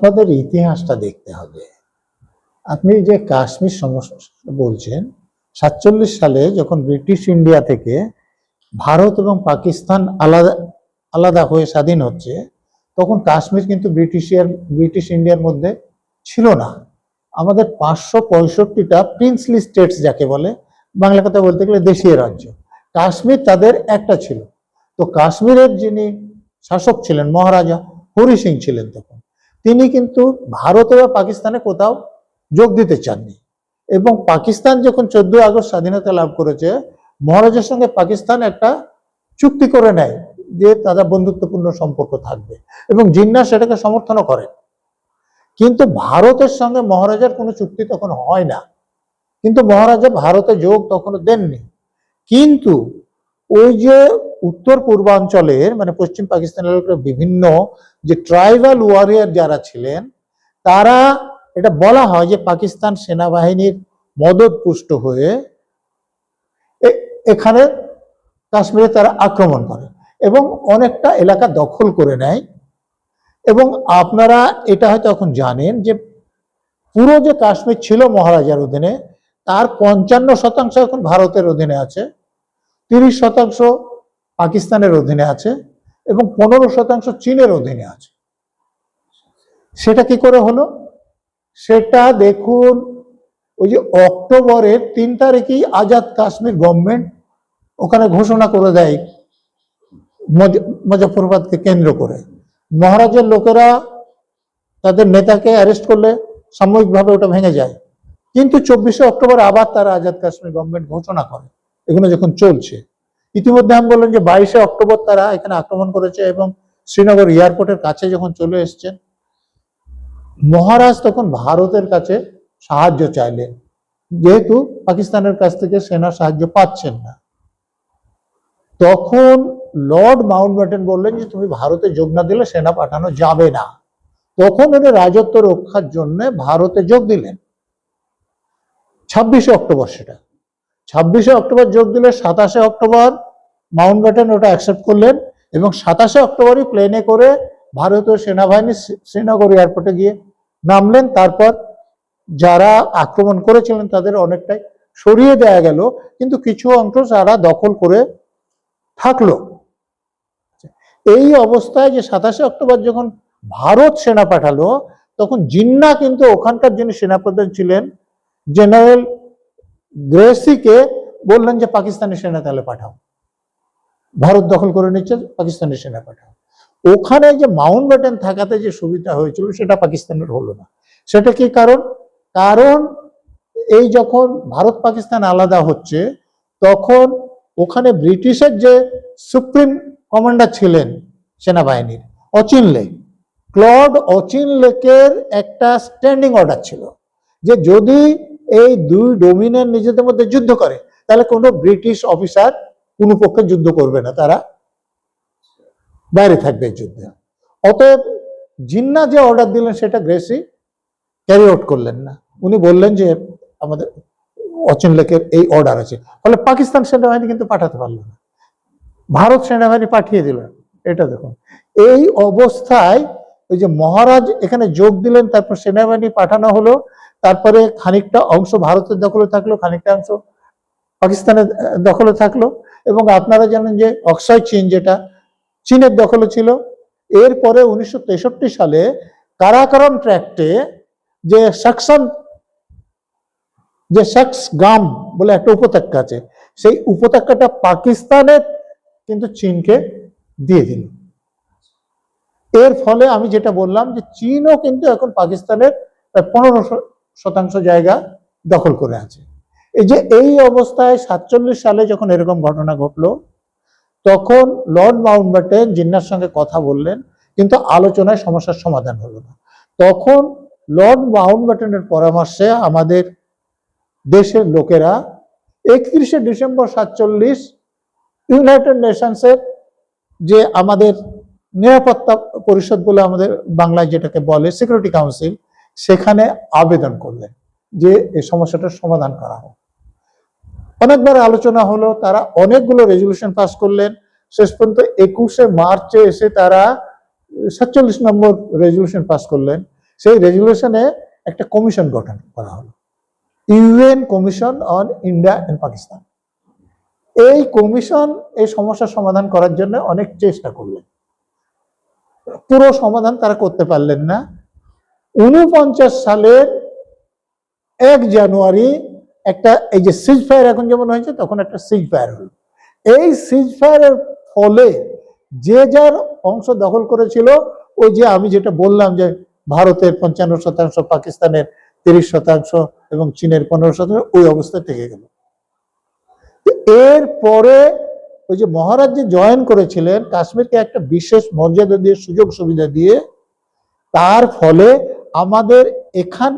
আমাদের ইতিহাসটা দেখতে হবে। আপনি যে কাশ্মীর সমস্যা বলছেন, সাতচল্লিশ সালে যখন ব্রিটিশ ইন্ডিয়া থেকে ভারত এবং পাকিস্তান আলাদা আলাদা হয়ে স্বাধীন হচ্ছে, তখন কাশ্মীর কিন্তু ব্রিটিশিয়ার ব্রিটিশ ইন্ডিয়ার মধ্যে ছিল না। আমাদের পাঁচশো পঁয়ষট্টিটা প্রিন্সলি স্টেটস যাকে বলে, বাংলা কথা বলতে গেলে দেশীয় রাজ্য। কাশ্মীর তাদের একটা ছিল। তো কাশ্মীরের যিনি শাসক ছিলেন, মহারাজা হরি সিং ছিলেন তখন। তিনি কিন্তু ভারতে বা পাকিস্তানে কোথাও যোগ দিতে চাননি। এবং পাকিস্তান যখন চোদ্দ আগস্ট স্বাধীনতা লাভ করেছে, মহারাজের সঙ্গে পাকিস্তান একটা চুক্তি করে নেয় যে তারা বন্ধুত্বপূর্ণ সম্পর্ক থাকবে। এবং জিন্না সেটাকে সমর্থনও করেন কিন্তু ভারতের সঙ্গে মহারাজার কোনো চুক্তি তখন হয় না। কিন্তু মহারাজা ভারতে যোগ তখনও দেননি। কিন্তু ওই যে উত্তর পূর্বাঞ্চলের মানে পশ্চিম পাকিস্তানের বিভিন্ন যে ট্রাইবাল ওয়ারিয়ার যারা ছিলেন, তারা এটা বলা হয় যে পাকিস্তান সেনাবাহিনীর মদত পুষ্ট হয়ে এখানে কাশ্মীরে তারা আক্রমণ করে এবং অনেকটা এলাকা দখল করে নেয়। এবং আপনারা এটা হয়তো এখন জানেন যে পুরো যে কাশ্মীর ছিল মহারাজার অধীনে, তার পঞ্চান্ন শতাংশ এখন ভারতের অধীনে আছে, তিরিশ শতাংশ পাকিস্তানের অধীনে আছে এবং পনেরো শতাংশ চীনের অধীনে আছে। সেটা কি করে হলো? সেটা দেখুন, ওই যে অক্টোবরের তিন তারিখেই আজাদ কাশ্মীর গভর্নমেন্ট ওখানে ঘোষণা করে দেয়, মজ- মুজফ্ফরবাদকে কেন্দ্র করে। মহারাজের লোকেরা তাদের নেতাকে অ্যারেস্ট করলে সাময়িকভাবে ওটা ভেঙে যায়। কিন্তু চব্বিশে অক্টোবর আবার তারা আজাদ কাশ্মীর গভর্নমেন্ট ঘোষণা করে, এগুলো যখন চলছে। ইতিমধ্যে আমি বললাম যে বাইশে অক্টোবর তারা এখানে আক্রমণ করেছে এবং শ্রীনগর এয়ারপোর্টের কাছে যখন চলে এসছেন, মহারাজ তখন ভারতের কাছে সাহায্য চাইলেন। যেহেতু পাকিস্তানের কাছ থেকে সেনা সাহায্য পাচ্ছেন না। তখন লর্ড মাউন্টব্যাটেন বললেন যে, তুমি ভারতে যোগ না দিলে সেনা পাঠানো যাবে না। তখন উনি রাজত্ব রক্ষার জন্য ভারতে যোগ দিলেন। ছাব্বিশে অক্টোবর সেটা। ছাব্বিশে অক্টোবর যোগ দিলে সাতাশে অক্টোবর। মাউন্টব্যাটেন ওটা অ্যাকসেপ্ট করলেন এবং সাতাশে অক্টোবরই প্লেনে করে ভারতীয় সেনাবাহিনী শ্রী- শ্রীনগর এয়ারপোর্টে গিয়ে নামলেন। তারপর যারা আক্রমণ করেছিলেন তাদের অনেকটাই সরিয়ে দেয়া গেল। কিন্তু কিছু অংশ তারা দখল করে থাকল। এই অবস্থায় যে সাতাশে অক্টোবর যখন ভারত সেনা পাঠালো, তখন জিন্না কিন্তু ওখানকার যিনি সেনাপ্রধান ছিলেন, জেনারেল গ্রেসিকে বললেন যে, পাকিস্তানি সেনা তাহলে পাঠাও। ভারত দখল করে নিচ্ছে, পাকিস্তানি সেনা পাঠাও। ওখানে যে মাউন্ট ব্যাটেন থাকাতে যে সুবিধা হয়েছিল, সেটা পাকিস্তানের হলো না। সেটা কি কারণ? কারণ এই যখন ভারত পাকিস্তান আলাদা হচ্ছে, তখন ওখানে ব্রিটিশের যে সুপ্রিম কমান্ডার ছিলেন সেনাবাহিনীর অচিন লেক ক্লড অচিন লেকের একটা স্ট্যান্ডিং অর্ডার ছিল যে, যদি এই দুই ডোমিনের নিজেদের মধ্যে যুদ্ধ করে, তাহলে কোনো ব্রিটিশ অফিসার কোনো পক্ষে যুদ্ধ করবে না, তারা বাইরে থাকবে এই যুদ্ধে। অতএব জিন্না যে অর্ডার দিলেন সেটা গ্রেসি ক্যারি আউট করলেন না। উনি বললেন যে আমাদের অচিন লেকের এই অর্ডার আছে। ফলে পাকিস্তান সেনাবাহিনী কিন্তু পাঠাতে পারল না। ভারত সেনাবাহিনী পাঠিয়ে দিল। এটা দেখুন। এই অবস্থায় ওই যে মহারাজ এখানে যোগ দিলেন, তারপর সেনাবাহিনী পাঠানো হলো। তারপরে খানিকটা অংশ ভারতের দখলে থাকল, খানিকটা অংশ পাকিস্তানের দখলে থাকল এবং আপনারা জানেন যে অক্সয় চীন যেটা চীনের দখলে ছিল, এরপরে উনিশশো তেষট্টি সালে কারাকরম ট্র্যাক্টে যে সাকসাম, যে শাকস গাম বলে একটা উপত্যকা আছে, সেই উপত্যকাটা পাকিস্তানের কিন্তু চীনকে দিয়ে দিল। এর ফলে আমি যেটা বললাম যে চীনও কিন্তু এখন পাকিস্তানের প্রায় পনেরো শতাংশ জায়গা দখল করে আছে। এই যে এই অবস্থায় সাতচল্লিশ সালে যখন এরকম ঘটনা ঘটলো, তখন লর্ড মাউন্টব্যাটেন জিন্নার সঙ্গে কথা বললেন, কিন্তু আলোচনায় সমস্যার সমাধান হলো না। তখন লর্ড মাউন্টব্যাটেনের পরামর্শে আমাদের দেশের লোকেরা একত্রিশে ডিসেম্বর সাতচল্লিশ ইউনাইটেড নেশনসের যে আমাদের নিরাপত্তা পরিষদ বলে আমাদের বাংলায় যেটাকে বলে, সিকিউরিটি কাউন্সিল সেখানে আবেদন করলেন যে এই সমস্যাটার সমাধান করা হোক। অনেকবার আলোচনা হলো, তারা অনেকগুলো রেজলিউশন পাস করলেন। শেষ পর্যন্ত একুশে মার্চে এসে তারা সাতচল্লিশ নম্বর রেজলিউশন পাস করলেন। সেই রেজুলেশনে একটা কমিশন গঠন করা হলো। UN commission on India and Pakistan এই কমিশন এই সমস্যার সমাধান করার জন্য অনেক চেষ্টা করলেন। পুরো সমাধান তারা করতে পারলেন না। উনপঞ্চাশ সালের এক জানুয়ারি একটা, এই যে সিজ ফায়ার এখন যেমন হয়েছে, তখন একটা সিজ ফায়ার হলো। এই সিজ ফায়ারের ফলে যে যার অংশ দখল করেছিল, ওই যে আমি যেটা বললাম যে ভারতের পঞ্চান্ন শতাংশ, পাকিস্তানের তিরিশ শতাংশ এবং চীনের পনেরো শতাংশ, ওই অবস্থায় থেকে গেল। এর পরে ওই যে মহারাজ যে জয়েন করেছিলেন, কাশ্মীরকে একটা বিশেষ মর্যাদা দিয়ে, সুযোগ সুবিধা দিয়ে, তার ফলে আমাদের এখান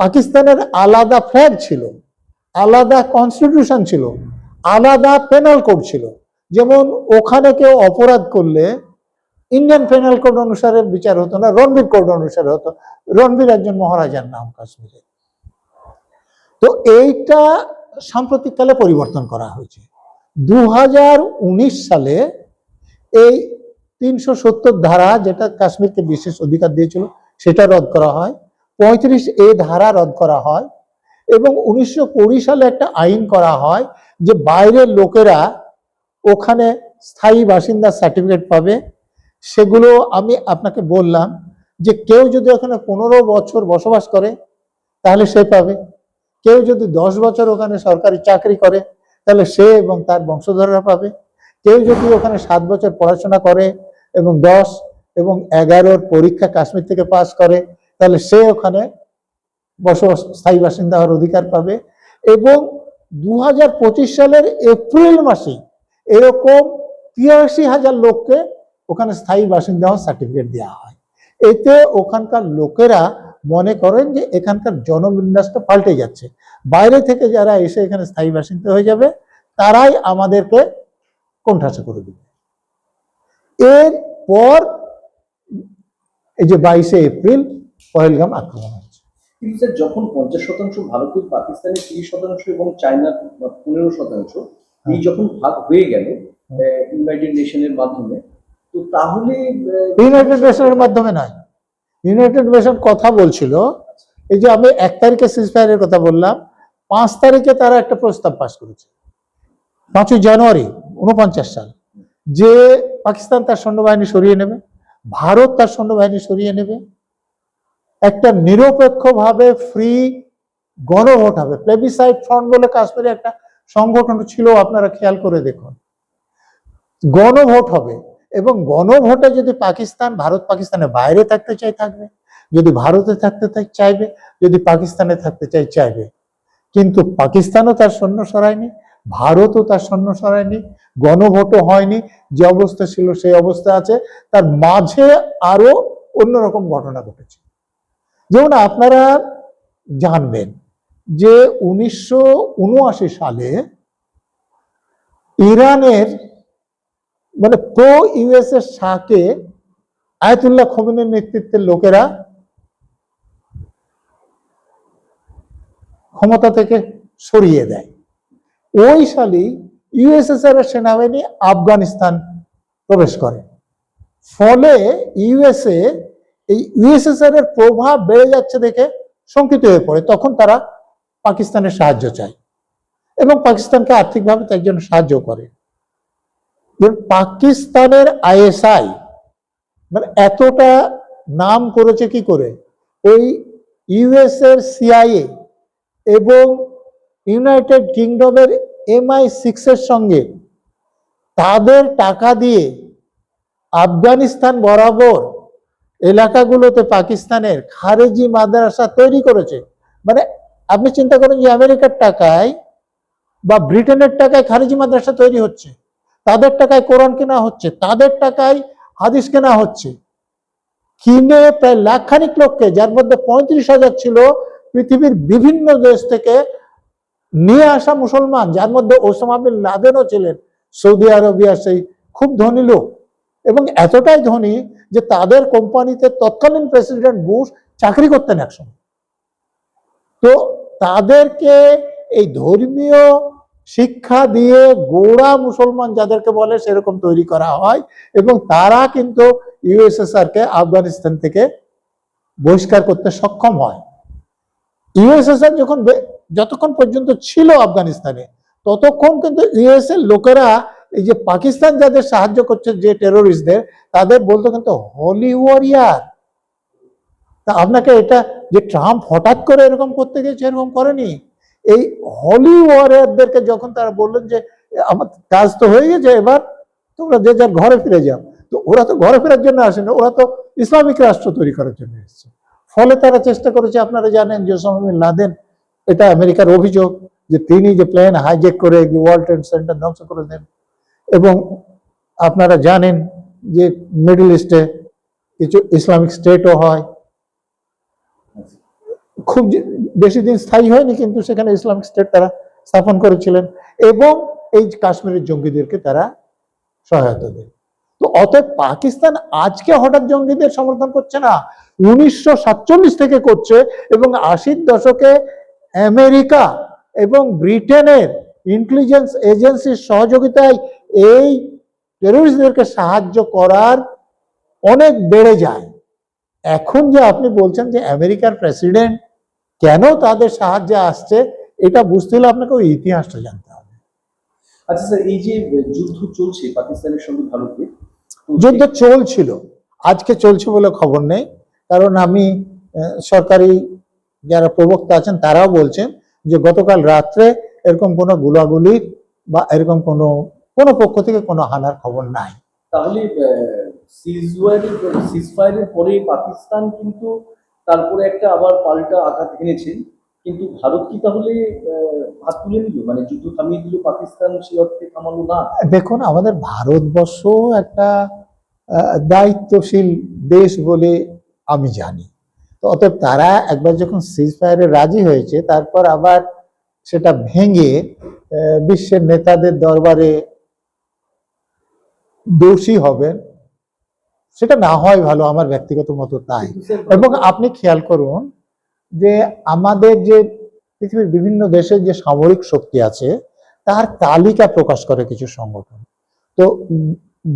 পাকিস্তানের আলাদা ফ্ল্যাগ ছিল, আলাদা কনস্টিটিউশন ছিল, আলাদা পেনাল কোড ছিল। যেমন ওখানে কেউ অপরাধ করলে ইন্ডিয়ান পেনাল কোড অনুসারে বিচার হতো না, রণবীর কোড অনুসারে হতো। রণবীর একজন মহারাজার নাম কাশ্মীরে। তো এইটা সাম্প্রতিককালে পরিবর্তন করা হয়েছে। দু হাজার উনিশ সালে এই তিনশো সত্তর ধারা যেটা কাশ্মীরকে বিশেষ অধিকার দিয়েছিল সেটা রদ করা হয়। পঁয়ত্রিশ এ ধারা রদ করা হয় এবং উনিশশো কুড়ি সালে একটা আইন করা হয় যে বাইরের লোকেরা ওখানে স্থায়ী বাসিন্দার সার্টিফিকেট পাবে। সেগুলো আমি আপনাকে বললাম যে কেউ যদি ওখানে পনেরো বছর বসবাস করে, তাহলে সে পাবে। কেউ যদি দশ বছর ওখানে সরকারি চাকরি করে, তাহলে সে এবং তার বংশধররা পাবে। কেউ যদি ওখানে সাত বছর পড়াশোনা করে এবং দশ এবং এগারোর পরীক্ষা কাশ্মীর থেকে পাস করে, তাহলে সে ওখানে বসবাস, স্থায়ী বাসিন্দা হওয়ার অধিকার পাবে। এবং দু হাজার পঁচিশ সালের এপ্রিল মাসে এরকম তিরাশি হাজার লোককে ওখানে স্থায়ী বাসিন্দা হওয়ার সার্টিফিকেট দেওয়া হয়। এতে ওখানকার লোকেরা মনে করেন যে এখানকার জনবিন্যাসটা পাল্টে যাচ্ছে। বাইরে থেকে যারা এসে এখানে স্থায়ী বাসিন্দা হয়ে যাবে, তারাই আমাদেরকে কোণঠাসা করে দেবে। এর পর এই যে বাইশে এপ্রিল পহেলগাম আক্রমণ কিন্তু স্যার যখন পঞ্চাশ শতাংশ ভারতের পাকিস্তানের তিরিশ শতাংশ এবং চায়নার পনেরো শতাংশ এই যখন ভাগ হয়ে গেল ইউনাইটেড নেশনের মাধ্যমে তো তাহলে ইউনাইটেড নেশনের মাধ্যমে নয়। ইউনাইটেড নেশন কথা বলছিল এই যে আমি এক তারিখে সিজফায়ারের কথা বললাম পাঁচ তারিখে তারা একটা প্রস্তাব পাশ করেছে। পাঁচই জানুয়ারি উনপঞ্চাশ সাল। যে পাকিস্তান তার সৈন্যবাহিনী সরিয়ে নেবে ভারত তার সৈন্যবাহিনী সরিয়ে নেবে। একটা নিরপেক্ষভাবে ফ্রি গণভোট হবে। প্লেবিসাইড ফ্রন্ট বলে কাশ্মীরে একটা সংগঠন ছিল, আপনারা খেয়াল করে দেখুন। গণভোট হবে এবং গণভোটে যদি পাকিস্তান, ভারত পাকিস্তানের বাইরে থাকতে চাই থাকবে। যদি ভারতে থাকতে চাইবে। যদি পাকিস্তানে থাকতে চাই চাইবে। কিন্তু পাকিস্তানও তার সৈন্য সরায়নি ভারতও তার সৈন্য সরায়নি, গণভোটও হয়নি, যে অবস্থা ছিল সেই অবস্থা আছে। তার মাঝে আরও অন্যরকম ঘটনা ঘটেছে। যেমন আপনারা জানবেন যে উনিশশো উনআশি সালে ইরানের মানে প্রো ইউএস এর শাহকে আয়তুল্লাহ খমিনের নেতৃত্বের লোকেরা ক্ষমতা থেকে সরিয়ে দেয়। ওই সালেই ইউএসএসআর এর সেনাবাহিনী আফগানিস্তান প্রবেশ করে। ফলে ইউএসএ এই ইউএসএসআর এর প্রভাব বেড়ে যাচ্ছে দেখে শঙ্কিত হয়ে পড়ে। তখন তারা পাকিস্তানের সাহায্য চায় এবং পাকিস্তানকে আর্থিকভাবে তার জন্য সাহায্য করে। পাকিস্তানের আইএসআই মানে এতটা নাম করেছে কি করে? ওই ইউএস এর সিআইএ এবং ইউনাইটেড কিংডমের এমআই সিক্স এর সঙ্গে তাদের টাকা দিয়ে আফগানিস্তান বরাবর এলাকাগুলোতে পাকিস্তানের খারেজি মাদ্রাসা তৈরি করেছে। মানে আপনি চিন্তা করেন যে আমেরিকার টাকায় বা ব্রিটেনের টাকায় খারেজি মাদ্রাসা তৈরি হচ্ছে, তাদের টাকায় কোরআন কেনা হচ্ছে, তাদের টাকায় হাদিস কেনা হচ্ছে। কিনে প্রায় লাখখানিক লোককে, যার মধ্যে পঁয়ত্রিশ হাজার ছিল পৃথিবীর বিভিন্ন দেশ থেকে নিয়ে আসা মুসলমান, যার মধ্যে ওসামা বিন লাদেনও ছিলেন, সৌদি আরবিয়া সেই খুব ধনী লোক। এবং এতটাই ধনী যে তাদের কোম্পানিতে তৎকালীন প্রেসিডেন্ট বুশ চাকরি করতেন একসময়। তো তাদেরকে এই ধর্মীয় শিক্ষা দিয়ে গোড়া মুসলমান যাদেরকে বলে সেরকম তৈরি করা হয় এবং তারা কিন্তু ইউএসএসআর কে আফগানিস্তান থেকে বহিষ্কার করতে সক্ষম হয়। ইউএসএসআর যখন যতক্ষণ পর্যন্ত ছিল আফগানিস্তানে, ততক্ষণ কিন্তু ইউএস এর লোকেরা এই যে পাকিস্তান যাদের সাহায্য করছে যে টেরোরিস্টদের তাদের বলতো কিন্তু হলি ওয়ারিয়ার তা আপনাকে এটা যে ট্রাম্প হঠাৎ করে এরকম করতে গেছে এরকম করেনি? এই হলি ওয়ারিয়ারদেরকে যখন তারা বললেন যে, আমার কাজ তো হয়ে গেছে, এবার তোমরা যে যার ঘরে ফিরে যাও। তো ওরা তো ঘরে ফেরার জন্য আসেনি, ওরা তো ইসলামিক রাষ্ট্র তৈরি করার জন্য এসেছে। ফলে তারা চেষ্টা করেছে, আপনারা জানেন যে লাদেন এটা আমেরিকার অভিযোগ যে তিনি যে প্লেন হাইজেক করে ওয়ার্ল্ড ট্রেড সেন্টার ধ্বংস করে দেন। এবং আপনারা জানেন যে মিডল ইস্টে কিছু ইসলামিক স্টেটও হয়। খুব বেশি দিন স্থায়ী হয়নি, কিন্তু সেখানে ইসলামিক স্টেট তারা স্থাপন করেছিলেন এবং এই কাশ্মীরের জঙ্গিদেরকে তারা সহায়তা দেয় তো অতএব পাকিস্তান আজকে হঠাৎ জঙ্গিদের সমর্থন করছে না। উনিশশো সাতচল্লিশ থেকে করছে এবং আশির দশকে আমেরিকা এবং ব্রিটেনের ইন্টেলিজেন্স এজেন্সির সহযোগিতায় এই টেরোরিস্টদেরকে সাহায্য করার অনেক বেড়ে যায়। এখন যে আপনি বলছেন যে আমেরিকার প্রেসিডেন্ট কেন তাদের সাহায্যে আসছে এটা বুঝতে হলে আপনাকে ওই ইতিহাসটা জানতে হবে। আচ্ছা স্যার এই যে যুদ্ধ চলছে পাকিস্তানের সঙ্গে ভারতের যুদ্ধ চলছিল আজকে চলছে বলে খবর নেই। কারণ আমি সরকারি যারা প্রবক্তা আছেন তারাও বলছেন যে গতকাল রাত্রে এরকম কোনো গুলাগুলির বা এরকম কোনো কোনো পক্ষ থেকে কোনো হানার খবর নাই। তাহলে সিজফায়ারের পরে পাকিস্তান কিন্তু তারপরে একটা আবার পাল্টা আঘাত এনেছে। কিন্তু ভারত কি তাহলে হাত তুলে নিল? মানে যুদ্ধ থামিয়ে দিল পাকিস্তান সে অর্থে থামালো না? দেখুন আমাদের ভারতবর্ষ একটা দায়িত্বশীল দেশ বলে আমি জানি। তো অতএব তারা একবার যখন সিজ ফায়ারে রাজি হয়েছে, তারপর আবার সেটা ভেঙে বিশ্বের নেতাদের দরবারে দোষী হবেন, সেটা না হয় ভালো আমার ব্যক্তিগত মতো তাই। এবং আপনি খেয়াল করুন যে আমাদের যে পৃথিবীর বিভিন্ন দেশের যে সামরিক শক্তি আছে, তার তালিকা প্রকাশ করে কিছু সংগঠন। তো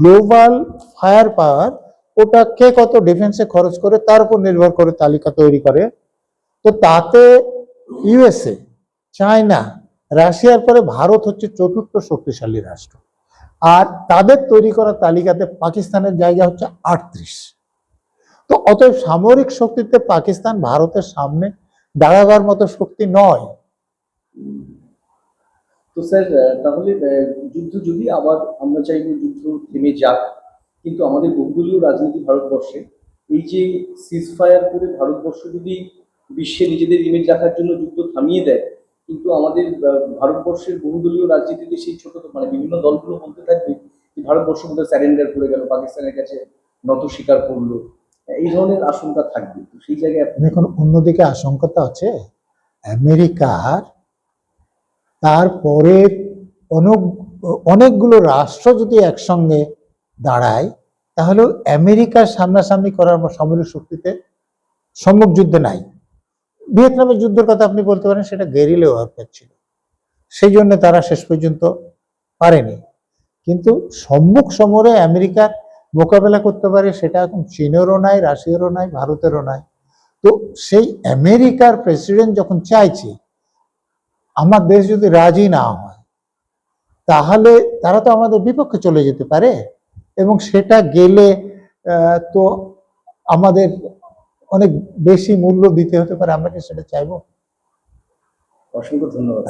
গ্লোবাল ফায়ার পাওয়ার ওটা কে কত ডিফেন্সে খরচ করে তার উপর নির্ভর করে তালিকা তৈরি করে। তো তাতে ইউএসএ চায়না রাশিয়ার পরে ভারত হচ্ছে চতুর্থ শক্তিশালী রাষ্ট্র। আর তাদের তৈরি করা তালিকাতে পাকিস্তানের জায়গা হচ্ছে আটত্রিশ। তো অতএব সামরিক শক্তিতে পাকিস্তান ভারতের সামনে দাঁড়াবার মতো শক্তি নয়। তো স্যার, তাহলে যুদ্ধ যদি আবার আমরা চাইব যুদ্ধ থেমে যাক কিন্তু আমাদের বহুদলীয় রাজনীতি ভারতবর্ষে, এই যে সিজফায়ার করে ভারতবর্ষ যদি বিশ্বে নিজেদের ইমেজ রাখার জন্য যুদ্ধ থামিয়ে দেয়, কিন্তু আমাদের ভারতবর্ষের বহুদলীয় রাজনীতিতে সেই ছোট মানে বিভিন্ন দলগুলো বলতে থাকবে যে ভারতবর্ষ বোধহয় স্যারেন্ডার করে গেল, পাকিস্তানের কাছে নত স্বীকার করল। এই ধরনের আশঙ্কা থাকবে। তো সেই জায়গায় এখন অন্যদিকে আশঙ্কা তো আছে, আমেরিকার তারপরে অনেক, অনেকগুলো রাষ্ট্র যদি একসঙ্গে দাঁড়ায়, তাহলে আমেরিকার সামনাসামনি করার সামরিক শক্তিতে সম্মুখ যুদ্ধে নাই। ভিয়েতনামের যুদ্ধের কথা আপনি বলতে পারেন, সেটা গেরিলে ওয়ারফেয়ার ছিল। সেই জন্য তারা শেষ পর্যন্ত পারেনি। কিন্তু সম্মুখ সমরে আমেরিকার মোকাবেলা করতে পারে, সেটা এখন চীনেরও নাই, রাশিয়ারও নাই, ভারতেরও নাই। তো সেই আমেরিকার প্রেসিডেন্ট যখন চাইছে, আমার দেশ যদি রাজি না হয়, তাহলে তারা তো আমাদের বিপক্ষে চলে যেতে পারে? এবং সেটা গেলে তো আমাদের অনেক বেশি মূল্য দিতে হতে পারে। আমরা কি সেটা চাইব? অসংখ্য ধন্যবাদ।